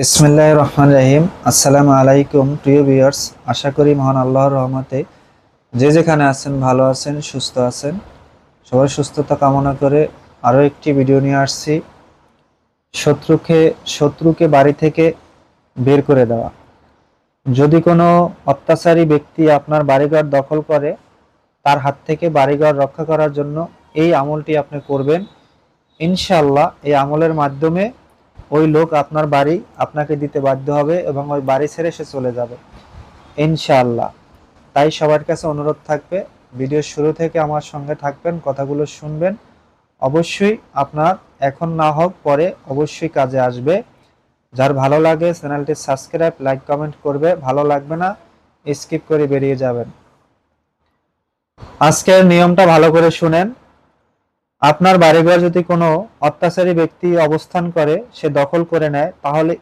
বিসমিল্লাহ রহমান রহিম। আসসালামু আলাইকুম, প্রিয় ভিউয়ার্স। আশা করি মহান আল্লাহর রহমতে যে যেখানে আছেন, ভালো আছেন, সুস্থ আছেন। সবার সুস্থতা কামনা করে আরও একটি ভিডিও নিয়ে আসছি। শত্রুকে শত্রুকে বাড়ি থেকে বের করে দেওয়া। যদি কোনো অত্যাচারী ব্যক্তি আপনার বাড়িঘর দখল করে, তার হাত থেকে বাড়িঘর রক্ষা করার জন্য এই আমলটি আপনি করবেন। ইনশাল্লাহ এই আমলের মাধ্যমে ওই লোক আপনার বাড়ি আপনাকে দিতে বাধ্য হবে এবং ওই বাড়ি ছেড়ে সে চলে যাবে। ইনশাআল্লাহ। তাই সবার কাছে অনুরোধ থাকবে ভিডিওর শুরু থেকে আমার সঙ্গে থাকবেন, কথাগুলো শুনবেন। অবশ্যই আপনার এখন না হোক পরে অবশ্যই কাজে আসবে। যার ভালো লাগে চ্যানেলটি সাবস্ক্রাইব, লাইক, কমেন্ট করবে, ভালো লাগবে না, স্কিপ করে বেরিয়ে যাবেন। আজকের নিয়মটা ভালো করে শুনেন। আপনার বাড়িঘর যদি কোনো অত্যাচারী ব্যক্তি অবস্থান করে সে দখল করে নেয় তাহলে